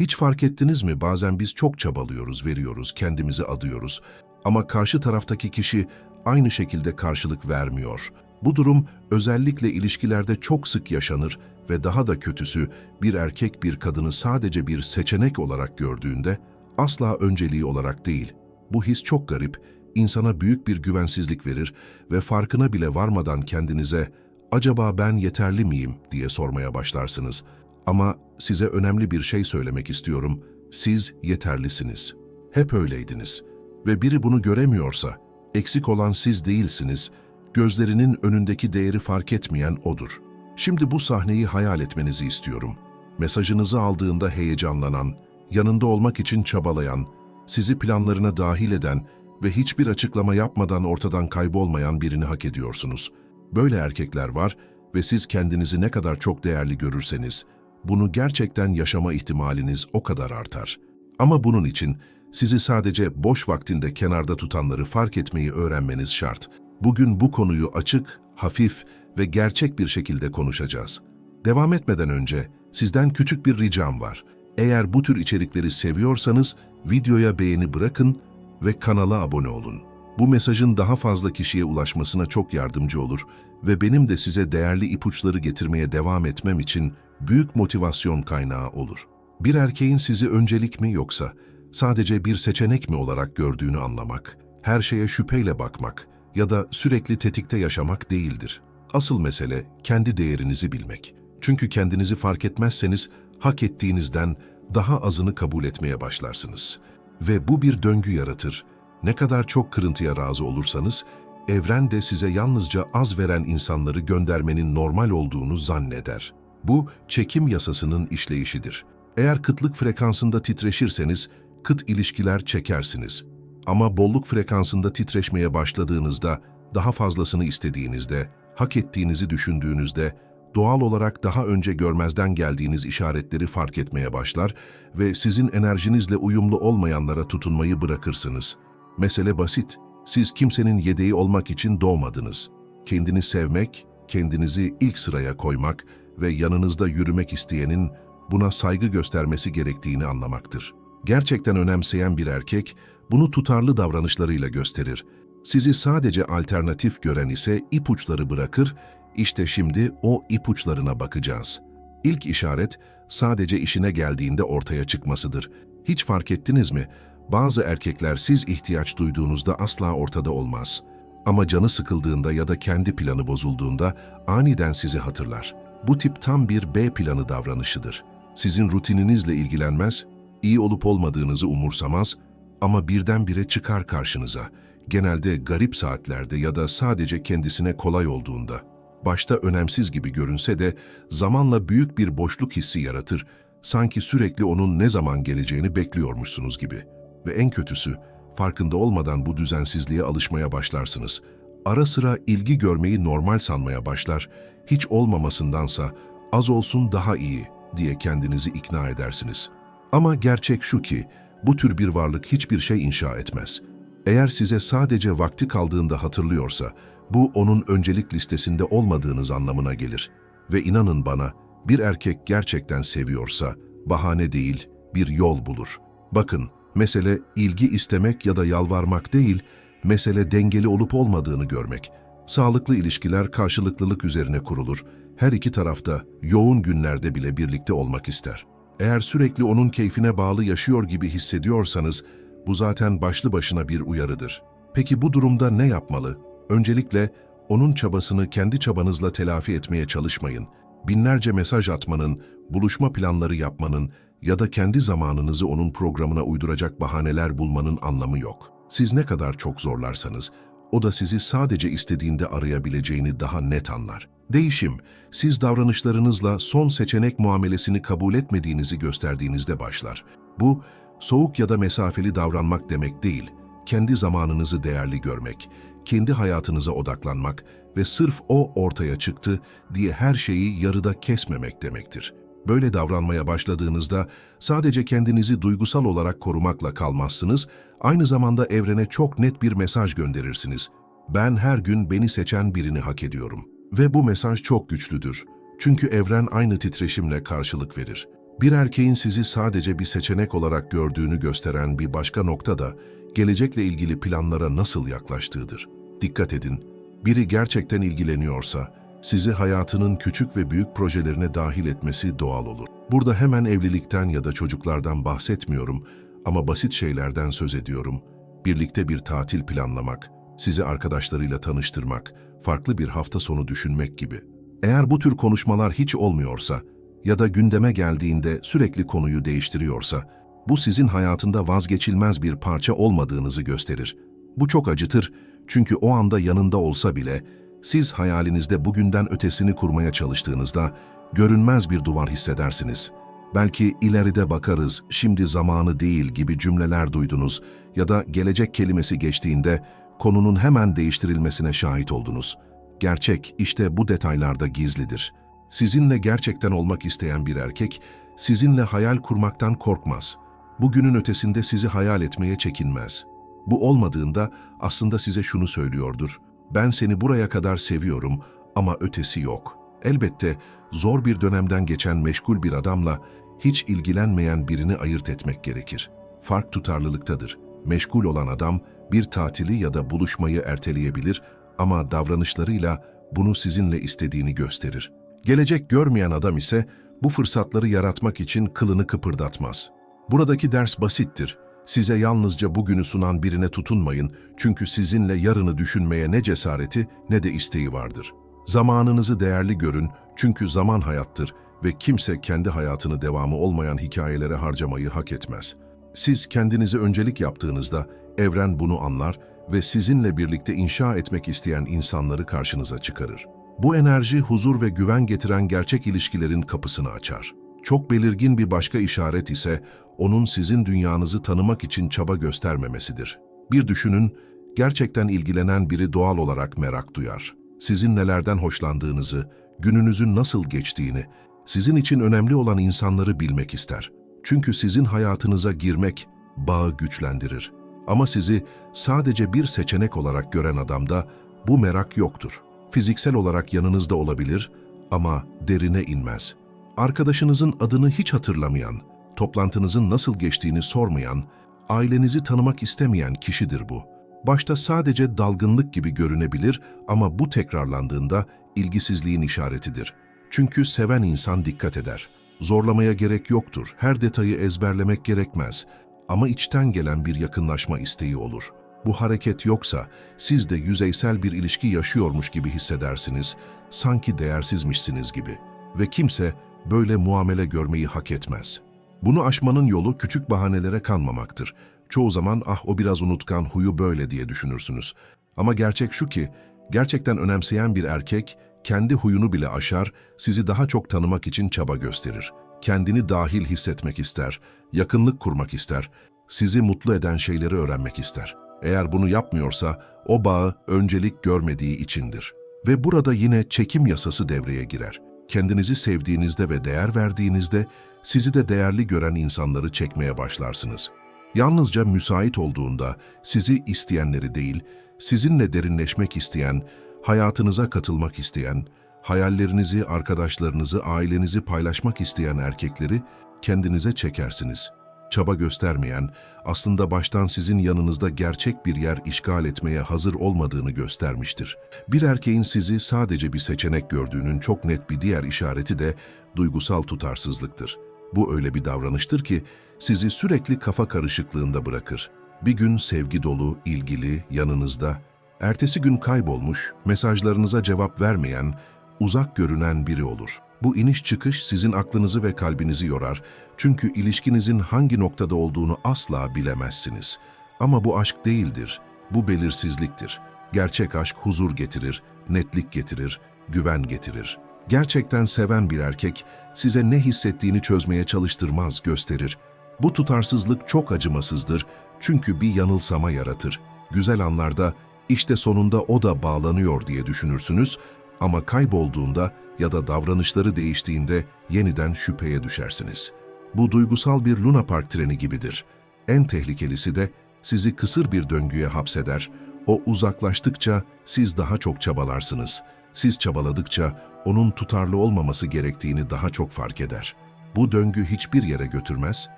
Hiç fark ettiniz mi bazen biz çok çabalıyoruz, veriyoruz, kendimizi adıyoruz ama karşı taraftaki kişi aynı şekilde karşılık vermiyor. Bu durum özellikle ilişkilerde çok sık yaşanır ve daha da kötüsü bir erkek bir kadını sadece bir seçenek olarak gördüğünde asla önceliği olarak değil. Bu his çok garip, insana büyük bir güvensizlik verir ve farkına bile varmadan kendinize acaba ben yeterli miyim diye sormaya başlarsınız. Ama size önemli bir şey söylemek istiyorum. Siz yeterlisiniz. Hep öyleydiniz. Ve biri bunu göremiyorsa, eksik olan siz değilsiniz, gözlerinin önündeki değeri fark etmeyen odur. Şimdi bu sahneyi hayal etmenizi istiyorum. Mesajınızı aldığında heyecanlanan, yanında olmak için çabalayan, sizi planlarına dahil eden ve hiçbir açıklama yapmadan ortadan kaybolmayan birini hak ediyorsunuz. Böyle erkekler var ve siz kendinizi ne kadar çok değerli görürseniz, bunu gerçekten yaşama ihtimaliniz o kadar artar. Ama bunun için sizi sadece boş vaktinde kenarda tutanları fark etmeyi öğrenmeniz şart. Bugün bu konuyu açık, hafif ve gerçek bir şekilde konuşacağız. Devam etmeden önce sizden küçük bir ricam var. Eğer bu tür içerikleri seviyorsanız videoya beğeni bırakın ve kanala abone olun. Bu mesajın daha fazla kişiye ulaşmasına çok yardımcı olur ve benim de size değerli ipuçları getirmeye devam etmem için büyük motivasyon kaynağı olur. Bir erkeğin sizi öncelik mi yoksa sadece bir seçenek mi olarak gördüğünü anlamak, her şeye şüpheyle bakmak ya da sürekli tetikte yaşamak değildir. Asıl mesele kendi değerinizi bilmek. Çünkü kendinizi fark etmezseniz hak ettiğinizden daha azını kabul etmeye başlarsınız. Ve bu bir döngü yaratır. Ne kadar çok kırıntıya razı olursanız, evren de size yalnızca az veren insanları göndermenin normal olduğunu zanneder. Bu, çekim yasasının işleyişidir. Eğer kıtlık frekansında titreşirseniz, kıt ilişkiler çekersiniz. Ama bolluk frekansında titreşmeye başladığınızda, daha fazlasını istediğinizde, hak ettiğinizi düşündüğünüzde, doğal olarak daha önce görmezden geldiğiniz işaretleri fark etmeye başlar ve sizin enerjinizle uyumlu olmayanlara tutunmayı bırakırsınız. Mesele basit. Siz kimsenin yedeği olmak için doğmadınız. Kendini sevmek, kendinizi ilk sıraya koymak ve yanınızda yürümek isteyenin buna saygı göstermesi gerektiğini anlamaktır. Gerçekten önemseyen bir erkek bunu tutarlı davranışlarıyla gösterir. Sizi sadece alternatif gören ise ipuçları bırakır, işte şimdi o ipuçlarına bakacağız. İlk işaret sadece işine geldiğinde ortaya çıkmasıdır. Hiç fark ettiniz mi? Bazı erkekler siz ihtiyaç duyduğunuzda asla ortada olmaz. Ama canı sıkıldığında ya da kendi planı bozulduğunda aniden sizi hatırlar. Bu tip tam bir B planı davranışıdır. Sizin rutininizle ilgilenmez, iyi olup olmadığınızı umursamaz ama birdenbire çıkar karşınıza. Genelde garip saatlerde ya da sadece kendisine kolay olduğunda. Başta önemsiz gibi görünse de zamanla büyük bir boşluk hissi yaratır, sanki sürekli onun ne zaman geleceğini bekliyormuşsunuz gibi. Ve en kötüsü, farkında olmadan bu düzensizliğe alışmaya başlarsınız. Ara sıra ilgi görmeyi normal sanmaya başlar, hiç olmamasındansa az olsun daha iyi diye kendinizi ikna edersiniz. Ama gerçek şu ki, bu tür bir varlık hiçbir şey inşa etmez. Eğer size sadece vakti kaldığında hatırlıyorsa, bu onun öncelik listesinde olmadığınız anlamına gelir. Ve inanın bana, bir erkek gerçekten seviyorsa, bahane değil, bir yol bulur. Bakın, mesele ilgi istemek ya da yalvarmak değil, mesele dengeli olup olmadığını görmek. Sağlıklı ilişkiler karşılıklılık üzerine kurulur. Her iki tarafta yoğun günlerde bile birlikte olmak ister. Eğer sürekli onun keyfine bağlı yaşıyor gibi hissediyorsanız, bu zaten başlı başına bir uyarıdır. Peki bu durumda ne yapmalı? Öncelikle onun çabasını kendi çabanızla telafi etmeye çalışmayın. Binlerce mesaj atmanın, buluşma planları yapmanın ya da kendi zamanınızı onun programına uyduracak bahaneler bulmanın anlamı yok. Siz ne kadar çok zorlarsanız, o da sizi sadece istediğinde arayabileceğini daha net anlar. Değişim, siz davranışlarınızla son seçenek muamelesini kabul etmediğinizi gösterdiğinizde başlar. Bu, soğuk ya da mesafeli davranmak demek değil, kendi zamanınızı değerli görmek, kendi hayatınıza odaklanmak ve sırf o ortaya çıktı diye her şeyi yarıda kesmemek demektir. Böyle davranmaya başladığınızda sadece kendinizi duygusal olarak korumakla kalmazsınız, aynı zamanda evrene çok net bir mesaj gönderirsiniz. Ben her gün beni seçen birini hak ediyorum. Ve bu mesaj çok güçlüdür. Çünkü evren aynı titreşimle karşılık verir. Bir erkeğin sizi sadece bir seçenek olarak gördüğünü gösteren bir başka nokta da gelecekle ilgili planlara nasıl yaklaştığıdır. Dikkat edin, biri gerçekten ilgileniyorsa sizi hayatının küçük ve büyük projelerine dahil etmesi doğal olur. Burada hemen evlilikten ya da çocuklardan bahsetmiyorum ama basit şeylerden söz ediyorum. Birlikte bir tatil planlamak, sizi arkadaşlarıyla tanıştırmak, farklı bir hafta sonu düşünmek gibi. Eğer bu tür konuşmalar hiç olmuyorsa ya da gündeme geldiğinde sürekli konuyu değiştiriyorsa, bu sizin hayatında vazgeçilmez bir parça olmadığınızı gösterir. Bu çok acıtır çünkü o anda yanında olsa bile siz hayalinizde bugünden ötesini kurmaya çalıştığınızda görünmez bir duvar hissedersiniz. Belki ileride bakarız, şimdi zamanı değil gibi cümleler duydunuz ya da gelecek kelimesi geçtiğinde konunun hemen değiştirilmesine şahit oldunuz. Gerçek işte bu detaylarda gizlidir. Sizinle gerçekten olmak isteyen bir erkek, sizinle hayal kurmaktan korkmaz. Bugünün ötesinde sizi hayal etmeye çekinmez. Bu olmadığında aslında size şunu söylüyordur. Ben seni buraya kadar seviyorum ama ötesi yok. Elbette zor bir dönemden geçen meşgul bir adamla hiç ilgilenmeyen birini ayırt etmek gerekir. Fark tutarlılıktadır. Meşgul olan adam bir tatili ya da buluşmayı erteleyebilir ama davranışlarıyla bunu sizinle istediğini gösterir. Gelecek görmeyen adam ise bu fırsatları yaratmak için kılını kıpırdatmaz. Buradaki ders basittir. Size yalnızca bugünü sunan birine tutunmayın çünkü sizinle yarını düşünmeye ne cesareti ne de isteği vardır. Zamanınızı değerli görün çünkü zaman hayattır ve kimse kendi hayatını devamı olmayan hikayelere harcamayı hak etmez. Siz kendinizi öncelik yaptığınızda evren bunu anlar ve sizinle birlikte inşa etmek isteyen insanları karşınıza çıkarır. Bu enerji huzur ve güven getiren gerçek ilişkilerin kapısını açar. Çok belirgin bir başka işaret ise onun sizin dünyanızı tanımak için çaba göstermemesidir. Bir düşünün, gerçekten ilgilenen biri doğal olarak merak duyar. Sizin nelerden hoşlandığınızı, gününüzün nasıl geçtiğini, sizin için önemli olan insanları bilmek ister. Çünkü sizin hayatınıza girmek bağı güçlendirir. Ama sizi sadece bir seçenek olarak gören adamda bu merak yoktur. Fiziksel olarak yanınızda olabilir ama derine inmez. Arkadaşınızın adını hiç hatırlamayan, toplantınızın nasıl geçtiğini sormayan, ailenizi tanımak istemeyen kişidir bu. Başta sadece dalgınlık gibi görünebilir ama bu tekrarlandığında ilgisizliğin işaretidir. Çünkü seven insan dikkat eder. Zorlamaya gerek yoktur, her detayı ezberlemek gerekmez. Ama içten gelen bir yakınlaşma isteği olur. Bu hareket yoksa siz de yüzeysel bir ilişki yaşıyormuş gibi hissedersiniz, sanki değersizmişsiniz gibi. Ve kimse böyle muamele görmeyi hak etmez. Bunu aşmanın yolu küçük bahanelere kanmamaktır. Çoğu zaman ah o biraz unutkan, huyu böyle diye düşünürsünüz. Ama gerçek şu ki, gerçekten önemseyen bir erkek kendi huyunu bile aşar, sizi daha çok tanımak için çaba gösterir. Kendini dahil hissetmek ister, yakınlık kurmak ister, sizi mutlu eden şeyleri öğrenmek ister. Eğer bunu yapmıyorsa o bağı öncelik görmediği içindir. Ve burada yine çekim yasası devreye girer. Kendinizi sevdiğinizde ve değer verdiğinizde sizi de değerli gören insanları çekmeye başlarsınız. Yalnızca müsait olduğunda sizi isteyenleri değil, sizinle derinleşmek isteyen, hayatınıza katılmak isteyen, hayallerinizi, arkadaşlarınızı, ailenizi paylaşmak isteyen erkekleri kendinize çekersiniz. Çaba göstermeyen, aslında baştan sizin yanınızda gerçek bir yer işgal etmeye hazır olmadığını göstermiştir. Bir erkeğin sizi sadece bir seçenek gördüğünün çok net bir diğer işareti de duygusal tutarsızlıktır. Bu öyle bir davranıştır ki sizi sürekli kafa karışıklığında bırakır. Bir gün sevgi dolu, ilgili, yanınızda, ertesi gün kaybolmuş, mesajlarınıza cevap vermeyen, uzak görünen biri olur. Bu iniş çıkış sizin aklınızı ve kalbinizi yorar çünkü ilişkinizin hangi noktada olduğunu asla bilemezsiniz. Ama bu aşk değildir, bu belirsizliktir. Gerçek aşk huzur getirir, netlik getirir, güven getirir. Gerçekten seven bir erkek size ne hissettiğini çözmeye çalıştırmaz, gösterir. Bu tutarsızlık çok acımasızdır çünkü bir yanılsama yaratır. Güzel anlarda işte sonunda o da bağlanıyor diye düşünürsünüz ama kaybolduğunda ya da davranışları değiştiğinde yeniden şüpheye düşersiniz. Bu duygusal bir Luna Park treni gibidir. En tehlikelisi de sizi kısır bir döngüye hapseder. O uzaklaştıkça siz daha çok çabalarsınız. Siz çabaladıkça onun tutarlı olmaması gerektiğini daha çok fark eder. Bu döngü hiçbir yere götürmez,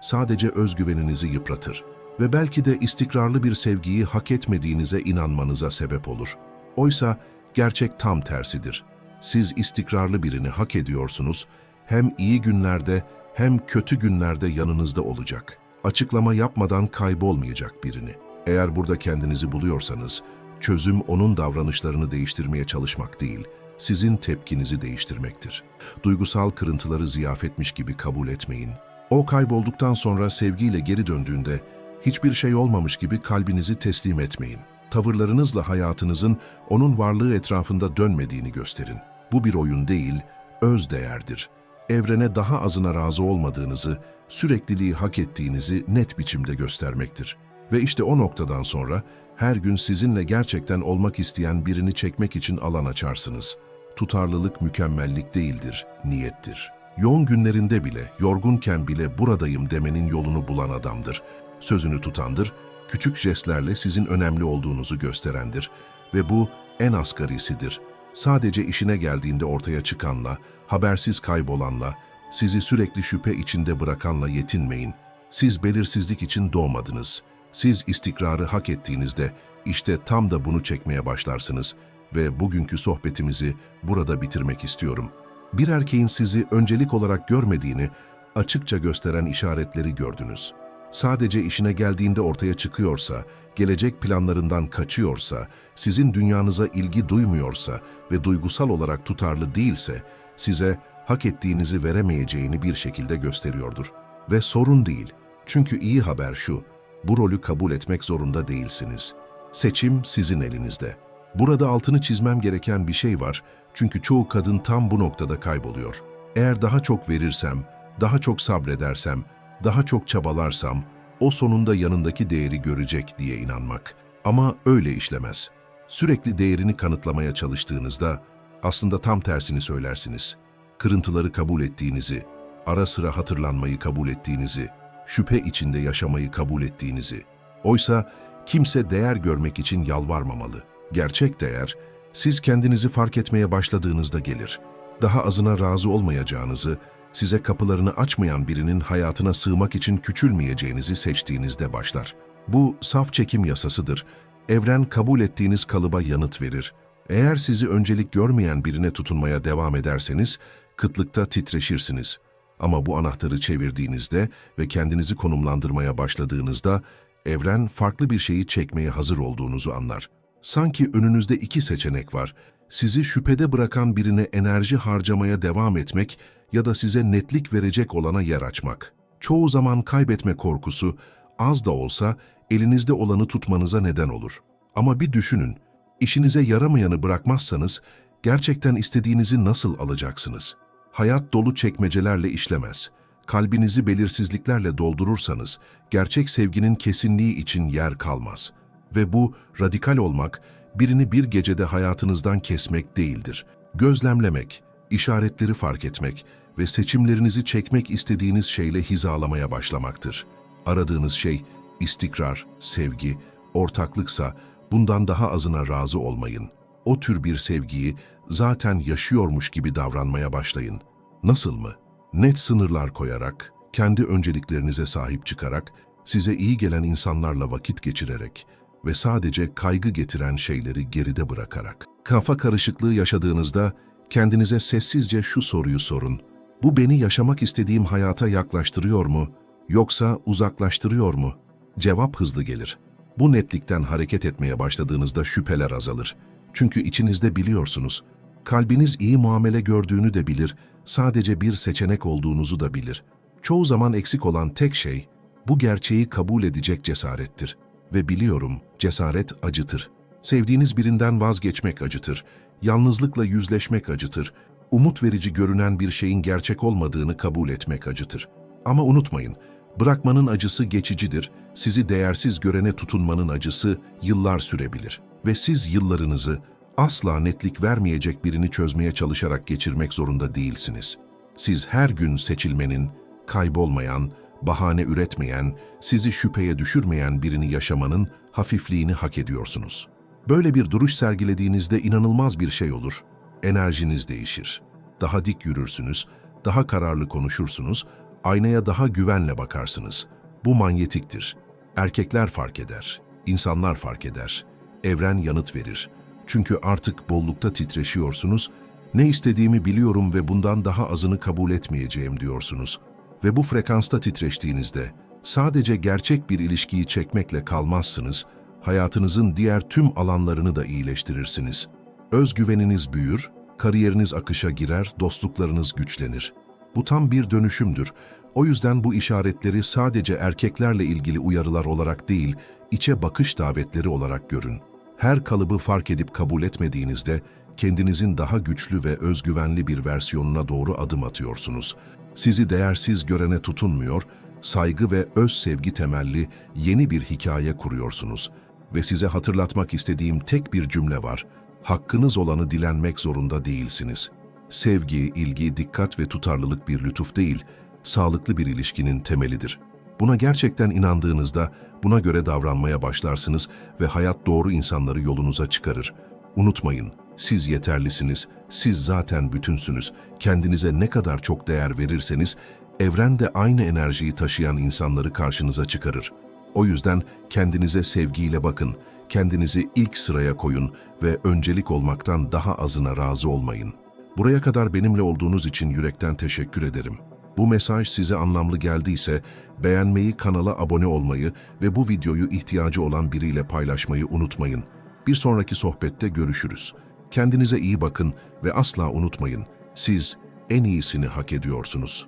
sadece özgüveninizi yıpratır ve belki de istikrarlı bir sevgiyi hak etmediğinize inanmanıza sebep olur. Oysa gerçek tam tersidir. Siz istikrarlı birini hak ediyorsunuz, hem iyi günlerde hem kötü günlerde yanınızda olacak. Açıklama yapmadan kaybolmayacak birini. Eğer burada kendinizi buluyorsanız, çözüm onun davranışlarını değiştirmeye çalışmak değil, sizin tepkinizi değiştirmektir. Duygusal kırıntıları ziyafetmiş gibi kabul etmeyin. O kaybolduktan sonra sevgiyle geri döndüğünde, hiçbir şey olmamış gibi kalbinizi teslim etmeyin. Tavırlarınızla hayatınızın onun varlığı etrafında dönmediğini gösterin. Bu bir oyun değil, öz değerdir. Evrene daha azına razı olmadığınızı, sürekliliği hak ettiğinizi net biçimde göstermektir. Ve işte o noktadan sonra her gün sizinle gerçekten olmak isteyen birini çekmek için alan açarsınız. Tutarlılık mükemmellik değildir, niyettir. Yoğun günlerinde bile, yorgunken bile buradayım demenin yolunu bulan adamdır. Sözünü tutandır, küçük jestlerle sizin önemli olduğunuzu gösterendir ve bu en asgarisidir. Sadece işine geldiğinde ortaya çıkanla, habersiz kaybolanla, sizi sürekli şüphe içinde bırakanla yetinmeyin. Siz belirsizlik için doğmadınız. Siz istikrarı hak ettiğinizde işte tam da bunu çekmeye başlarsınız ve bugünkü sohbetimizi burada bitirmek istiyorum. Bir erkeğin sizi öncelik olarak görmediğini açıkça gösteren işaretleri gördünüz. Sadece işine geldiğinde ortaya çıkıyorsa, gelecek planlarından kaçıyorsa, sizin dünyanıza ilgi duymuyorsa ve duygusal olarak tutarlı değilse, size hak ettiğinizi veremeyeceğini bir şekilde gösteriyordur. Ve sorun değil. Çünkü iyi haber şu, bu rolü kabul etmek zorunda değilsiniz. Seçim sizin elinizde. Burada altını çizmem gereken bir şey var çünkü çoğu kadın tam bu noktada kayboluyor. Eğer daha çok verirsem, daha çok sabredersem, daha çok çabalarsam, o sonunda yanındaki değeri görecek diye inanmak. Ama öyle işlemez. Sürekli değerini kanıtlamaya çalıştığınızda aslında tam tersini söylersiniz. Kırıntıları kabul ettiğinizi, ara sıra hatırlanmayı kabul ettiğinizi, şüphe içinde yaşamayı kabul ettiğinizi. Oysa kimse değer görmek için yalvarmamalı. Gerçek değer, siz kendinizi fark etmeye başladığınızda gelir. Daha azına razı olmayacağınızı, size kapılarını açmayan birinin hayatına sığmak için küçülmeyeceğinizi seçtiğinizde başlar. Bu saf çekim yasasıdır. Evren kabul ettiğiniz kalıba yanıt verir. Eğer sizi öncelik görmeyen birine tutunmaya devam ederseniz, kıtlıkta titreşirsiniz. Ama bu anahtarı çevirdiğinizde ve kendinizi konumlandırmaya başladığınızda, evren farklı bir şeyi çekmeye hazır olduğunuzu anlar. Sanki önünüzde iki seçenek var. Sizi şüphede bırakan birine enerji harcamaya devam etmek ya da size netlik verecek olana yer açmak. Çoğu zaman kaybetme korkusu, az da olsa elinizde olanı tutmanıza neden olur. Ama bir düşünün, işinize yaramayanı bırakmazsanız gerçekten istediğinizi nasıl alacaksınız? Hayat dolu çekmecelerle işlemez. Kalbinizi belirsizliklerle doldurursanız gerçek sevginin kesinliği için yer kalmaz. Ve bu radikal olmak, birini bir gecede hayatınızdan kesmek değildir. Gözlemlemek, işaretleri fark etmek ve seçimlerinizi çekmek istediğiniz şeyle hizalamaya başlamaktır. Aradığınız şey istikrar, sevgi, ortaklıksa bundan daha azına razı olmayın. O tür bir sevgiyi zaten yaşıyormuş gibi davranmaya başlayın. Nasıl mı? Net sınırlar koyarak, kendi önceliklerinize sahip çıkarak, size iyi gelen insanlarla vakit geçirerek ve sadece kaygı getiren şeyleri geride bırakarak. Kafa karışıklığı yaşadığınızda kendinize sessizce şu soruyu sorun. Bu beni yaşamak istediğim hayata yaklaştırıyor mu yoksa uzaklaştırıyor mu? Cevap hızlı gelir. Bu netlikten hareket etmeye başladığınızda şüpheler azalır. Çünkü içinizde biliyorsunuz. Kalbiniz iyi muamele gördüğünü de bilir, sadece bir seçenek olduğunuzu da bilir. Çoğu zaman eksik olan tek şey, bu gerçeği kabul edecek cesarettir. Ve biliyorum, cesaret acıtır. Sevdiğiniz birinden vazgeçmek acıtır. Yalnızlıkla yüzleşmek acıtır. Umut verici görünen bir şeyin gerçek olmadığını kabul etmek acıtır. Ama unutmayın, bırakmanın acısı geçicidir. Sizi değersiz görene tutunmanın acısı yıllar sürebilir. Ve siz yıllarınızı asla netlik vermeyecek birini çözmeye çalışarak geçirmek zorunda değilsiniz. Siz her gün seçilmenin, kaybolmayan, bahane üretmeyen, sizi şüpheye düşürmeyen birini yaşamanın hafifliğini hak ediyorsunuz. Böyle bir duruş sergilediğinizde inanılmaz bir şey olur. Enerjiniz değişir. Daha dik yürürsünüz, daha kararlı konuşursunuz, aynaya daha güvenle bakarsınız. Bu manyetiktir. Erkekler fark eder, insanlar fark eder. Evren yanıt verir. Çünkü artık bollukta titreşiyorsunuz, ne istediğimi biliyorum ve bundan daha azını kabul etmeyeceğim diyorsunuz. Ve bu frekansta titreştiğinizde sadece gerçek bir ilişkiyi çekmekle kalmazsınız, hayatınızın diğer tüm alanlarını da iyileştirirsiniz. Özgüveniniz büyür, kariyeriniz akışa girer, dostluklarınız güçlenir. Bu tam bir dönüşümdür. O yüzden bu işaretleri sadece erkeklerle ilgili uyarılar olarak değil, içe bakış davetleri olarak görün. Her kalıbı fark edip kabul etmediğinizde kendinizin daha güçlü ve özgüvenli bir versiyonuna doğru adım atıyorsunuz. Sizi değersiz görene tutunmuyor, saygı ve öz sevgi temelli yeni bir hikaye kuruyorsunuz. Ve size hatırlatmak istediğim tek bir cümle var. Hakkınız olanı dilenmek zorunda değilsiniz. Sevgi, ilgi, dikkat ve tutarlılık bir lütuf değil, sağlıklı bir ilişkinin temelidir. Buna gerçekten inandığınızda buna göre davranmaya başlarsınız ve hayat doğru insanları yolunuza çıkarır. Unutmayın, siz yeterlisiniz, siz zaten bütünsünüz. Kendinize ne kadar çok değer verirseniz, evren de aynı enerjiyi taşıyan insanları karşınıza çıkarır. O yüzden kendinize sevgiyle bakın, kendinizi ilk sıraya koyun ve öncelik olmaktan daha azına razı olmayın. Buraya kadar benimle olduğunuz için yürekten teşekkür ederim. Bu mesaj size anlamlı geldiyse beğenmeyi, kanala abone olmayı ve bu videoyu ihtiyacı olan biriyle paylaşmayı unutmayın. Bir sonraki sohbette görüşürüz. Kendinize iyi bakın ve asla unutmayın. Siz en iyisini hak ediyorsunuz.